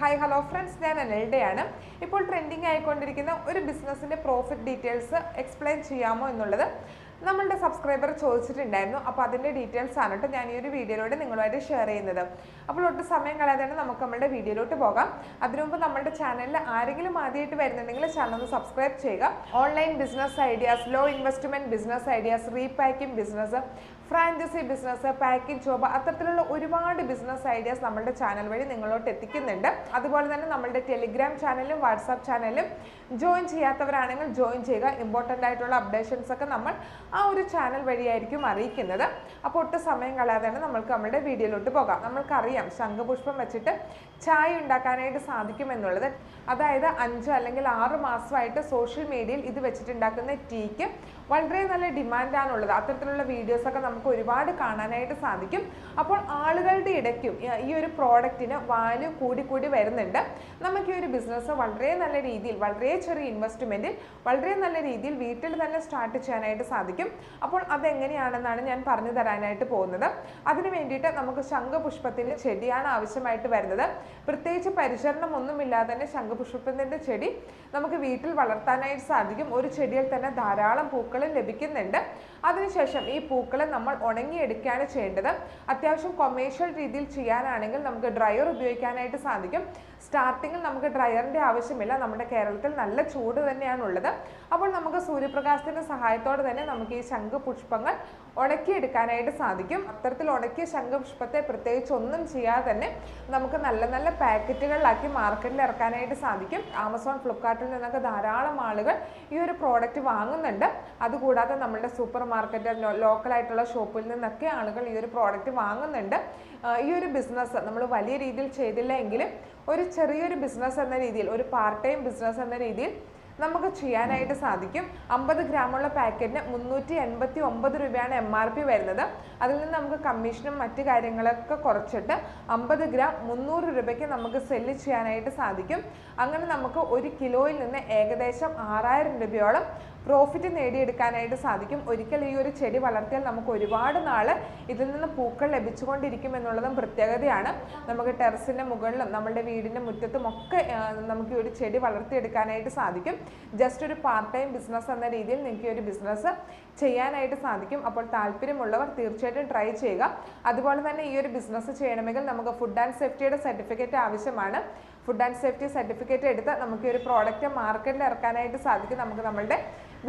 Hi hello friends ഞാൻ അനൽഡയാണ്. ഇപ്പോൾ trending ആയിക്കൊണ്ടിരിക്കുന്ന ഒരു ബിസിനസ്സിന്റെ പ്രോഫിറ്റ് ഡീറ്റെയിൽസ് എക്സ്പ്ലെയിൻ ചെയ്യാമോ എന്നുള്ളത് നമ്മളുടെ സബ്സ്ക്രൈബർ ചോദിച്ചിട്ടുണ്ടായിരുന്നു. അപ്പോൾ അതിന്റെ ഡീറ്റെയിൽസ് ആണ് കേട്ടോ ഞാൻ ഈ ഒരു വീഡിയോയിലൂടെ നിങ്ങളുമായിട്ട് ഷെയർ ചെയ്യുന്നത്. അപ്പോൾ ഒട്ടും സമയം കളയാതെ തന്നെ നമുക്ക് നമ്മുടെ വീഡിയോയിലോട്ട് പോകാം. അതിനു മുമ്പ് നമ്മുടെ ചാനലിൽ ആരെങ്കിലും ആദ്യമായിട്ട് വരുന്നുണ്ടെങ്കിൽ ചാനൽ ഒന്ന് സബ്സ്ക്രൈബ് ചെയ്യുക. Online business ideas low investment business ideas repacking business franchise business package job അത്തരത്തിലുള്ള ഒരുപാട് ബിസിനസ് ഐഡിയാസ് നമ്മുടെ ചാനൽ വഴി നിങ്ങളോട്ട് എത്തിക്കുന്നുണ്ട്. അതുപോലെ തന്നെ നമ്മളുടെ ടെലിഗ്രാം ചാനലും വാട്സാപ്പ് ചാനലും ജോയിൻ ചെയ്യാത്തവരാണെങ്കിൽ ജോയിൻ ചെയ്യുക. ഇമ്പോർട്ടന്റ് ആയിട്ടുള്ള അപ്ഡേഷൻസ് ഒക്കെ നമ്മൾ ആ ഒരു ചാനൽ വഴിയായിരിക്കും അറിയിക്കുന്നത്. അപ്പോൾ ഒട്ടും സമയം കളയാതെ തന്നെ നമ്മൾക്ക് നമ്മുടെ വീഡിയോയിലോട്ട് പോകാം. നമ്മൾക്കറിയാം ശംഖുപുഷ്പം വെച്ചിട്ട് ചായ ഉണ്ടാക്കാനായിട്ട് സാധിക്കുമെന്നുള്ളത്. അതായത് അഞ്ചോ അല്ലെങ്കിൽ ആറ് മാസമായിട്ട് സോഷ്യൽ മീഡിയയിൽ ഇത് വെച്ചിട്ടുണ്ടാക്കുന്ന ടീക്ക് വളരെ നല്ല ഡിമാൻഡാണുള്ളത്. അത്തരത്തിലുള്ള വീഡിയോസ് ഒക്കെ നമുക്ക് ഒരുപാട് കാണാനായിട്ട് സാധിക്കും. അപ്പോൾ ആളുകളുടെ ഇടയ്ക്കും ഈ- ഒരു പ്രോഡക്റ്റിന് വാല്യൂ കൂടി കൂടി വരുന്നുണ്ട്. നമുക്ക് ഈ ഒരു ബിസിനസ് വളരെ നല്ല രീതിയിൽ വളരെ ചെറിയ ഇൻവെസ്റ്റ്മെന്റിൽ വളരെ നല്ല രീതിയിൽ വീട്ടിൽ തന്നെ സ്റ്റാർട്ട് ചെയ്യാനായിട്ട് സാധിക്കും. അപ്പോൾ അതെങ്ങനെയാണെന്നാണ് ഞാൻ പറഞ്ഞു തരാനായിട്ട് പോകുന്നത്. അതിന് വേണ്ടിയിട്ട് നമുക്ക് ശംഖുപുഷ്പത്തിന്റെ ചെടിയാണ് ആവശ്യമായിട്ട് വരുന്നത്. പ്രത്യേകിച്ച് പരിചരണം ഒന്നുമില്ലാതെ തന്നെ ശംഖുപുഷ്പത്തിന്റെ ചെടി നമുക്ക് വീട്ടിൽ വളർത്താനായിട്ട് സാധിക്കും. ഒരു ചെടിയിൽ തന്നെ ധാരാളം പൂക്കളും ലഭിക്കുന്നുണ്ട്. അതിനുശേഷം ഈ പൂക്കളെ നമ്മൾ ഉണങ്ങിയെടുക്കുകയാണ് ചെയ്യേണ്ടത്. അത്യാവശ്യം കൊമേഴ്ഷ്യൽ രീതിയിൽ ചെയ്യാനാണെങ്കിൽ നമുക്ക് ഡ്രയർ ഉപയോഗിക്കാനായിട്ട് സാധിക്കും. സ്റ്റാർട്ടിങ്ങിൽ നമുക്ക് ഡ്രയറിന്റെ ആവശ്യമില്ല. നമ്മുടെ കേരളത്തിൽ നല്ല ചൂട് തന്നെയാണുള്ളത്. അപ്പോൾ നമുക്ക് സൂര്യപ്രകാശത്തിന്റെ സഹായത്തോടെ തന്നെ നമുക്ക് ഈ ശംഖുപുഷ്പങ്ങൾ ഉണക്കിയെടുക്കാനായിട്ട് സാധിക്കും. അത്തരത്തിൽ ഉണക്കിയ ശംഖുപുഷ്പത്തെ പ്രത്യേകിച്ച് ഒന്നും ചെയ്യാതെ തന്നെ നമുക്ക് നല്ല നല്ല പാക്കറ്റുകളിലാക്കി മാർക്കറ്റിൽ ഇറക്കാനായിട്ട് സാധിക്കും. ആമസോൺ ഫ്ലിപ്കാർട്ടിൽ നിന്നൊക്കെ ധാരാളം ആളുകൾ ഈ ഒരു പ്രോഡക്റ്റ് വാങ്ങുന്നുണ്ട്. അതുകൂടാതെ നമ്മുടെ സൂപ്പർ മാർക്കറ്റ് ലോക്കലായിട്ടുള്ള ഷോപ്പിൽ നിന്നൊക്കെ ആളുകൾ ഈ ഒരു പ്രോഡക്റ്റ് വാങ്ങുന്നുണ്ട്. ഈ ഒരു ബിസിനസ് നമ്മൾ വലിയ രീതിയിൽ ചെയ്തില്ല എങ്കിലും ഒരു ചെറിയൊരു ബിസിനസ് എന്ന രീതിയിൽ ഒരു പാർട്ട് ടൈം ബിസിനസ് എന്ന രീതിയിൽ നമുക്ക് ചെയ്യാനായിട്ട് സാധിക്കും. അമ്പത് ഗ്രാമുള്ള പാക്കറ്റിന് മുന്നൂറ്റി എൺപത്തി ഒമ്പത് രൂപയാണ് എം ആർ പി വരുന്നത്. അതിൽ നിന്ന് നമുക്ക് കമ്മീഷനും മറ്റു കാര്യങ്ങളൊക്കെ കുറച്ചിട്ട് അമ്പത് ഗ്രാം മുന്നൂറ് രൂപയ്ക്ക് നമുക്ക് സെല്ല് ചെയ്യാനായിട്ട് സാധിക്കും. അങ്ങനെ നമുക്ക് ഒരു കിലോയിൽ നിന്ന് ഏകദേശം ആറായിരം രൂപയോളം പ്രോഫിറ്റ് നേടിയെടുക്കാനായിട്ട് സാധിക്കും. ഒരിക്കൽ ഈ ഒരു ചെടി വളർത്തിയാൽ നമുക്ക് ഒരുപാട് നാൾ ഇതിൽ നിന്ന് പൂക്കൾ ലഭിച്ചുകൊണ്ടിരിക്കും എന്നുള്ളതും പ്രത്യേകതയാണ്. നമുക്ക് ടെറസിന്റെ മുകളിലും നമ്മുടെ വീടിന്റെ മുറ്റത്തും ഒക്കെ നമുക്ക് ഈ ഒരു ചെടി വളർത്തിയെടുക്കാനായിട്ട് സാധിക്കും. ജസ്റ്റ് ഒരു പാർട്ട് ടൈം ബിസിനസ് എന്ന രീതിയിൽ നിങ്ങൾക്ക് ഈ ഒരു ബിസിനസ് ചെയ്യാനായിട്ട് സാധിക്കും. അപ്പോൾ താല്പര്യമുള്ളവർ തീർച്ചയായിട്ടും ട്രൈ ചെയ്യുക. അതുപോലെ തന്നെ ഈ ഒരു ബിസിനസ് ചെയ്യണമെങ്കിൽ നമുക്ക് ഫുഡ് ആൻഡ് സേഫ്റ്റിയുടെ സർട്ടിഫിക്കറ്റ് ആവശ്യമാണ്. ഫുഡ് ആൻഡ് സേഫ്റ്റി സർട്ടിഫിക്കറ്റ് എടുത്ത് നമുക്ക് ഈ ഒരു പ്രോഡക്റ്റ് മാർക്കറ്റിൽ ഇറക്കാനായിട്ട് സാധിക്കും. നമുക്ക് നമ്മളുടെ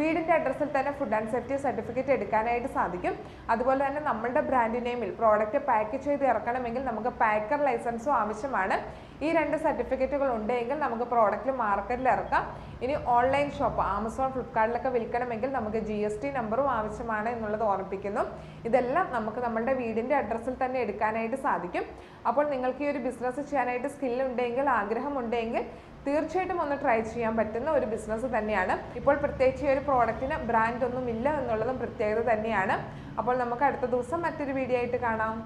വീടിന്റെ അഡ്രസ്സിൽ തന്നെ ഫുഡ് ആൻഡ് സേഫ്റ്റി സർട്ടിഫിക്കറ്റ് എടുക്കാനായിട്ട് സാധിക്കും. അതുപോലെ തന്നെ നമ്മളുടെ ബ്രാൻഡ് നെയിമിൽ പ്രോഡക്റ്റ് പാക്ക് ചെയ്ത് ഇറക്കണമെങ്കിൽ നമുക്ക് പാക്കർ ലൈസൻസും ആവശ്യമാണ്. ഈ രണ്ട് സർട്ടിഫിക്കറ്റുകൾ ഉണ്ടെങ്കിൽ നമുക്ക് പ്രോഡക്റ്റ് മാർക്കറ്റിൽ ഇറക്കാം. ഇനി ഓൺലൈൻ ഷോപ്പ് ആമസോൺ ഫ്ലിപ്കാർട്ടിലൊക്കെ വിൽക്കണമെങ്കിൽ നമുക്ക് ജി എസ് ടി നമ്പറും ആവശ്യമാണ് എന്നുള്ളത് ഓർമ്മിപ്പിക്കുന്നു. ഇതെല്ലാം നമുക്ക് നമ്മുടെ വീടിന്റെ അഡ്രസ്സിൽ തന്നെ എടുക്കാനായിട്ട് സാധിക്കും. അപ്പോൾ നിങ്ങൾക്ക് ഈ ഒരു ബിസിനസ് ചെയ്യാനായിട്ട് സ്കില്ലുണ്ടെങ്കിൽ ആഗ്രഹമുണ്ടെങ്കിൽ തീർച്ചയായിട്ടും ഒന്ന് ട്രൈ ചെയ്യാൻ പറ്റുന്ന ഒരു ബിസിനസ് തന്നെയാണ്. ഇപ്പോൾ പ്രത്യേകിച്ച് ഈ ഒരു പ്രോഡക്റ്റിന് ബ്രാൻഡ് ഒന്നും ഇല്ല എന്നുള്ളതും പ്രത്യേകത തന്നെയാണ്. അപ്പോൾ നമുക്ക് അടുത്ത ദിവസം മറ്റൊരു വീഡിയോ ആയിട്ട് കാണാം.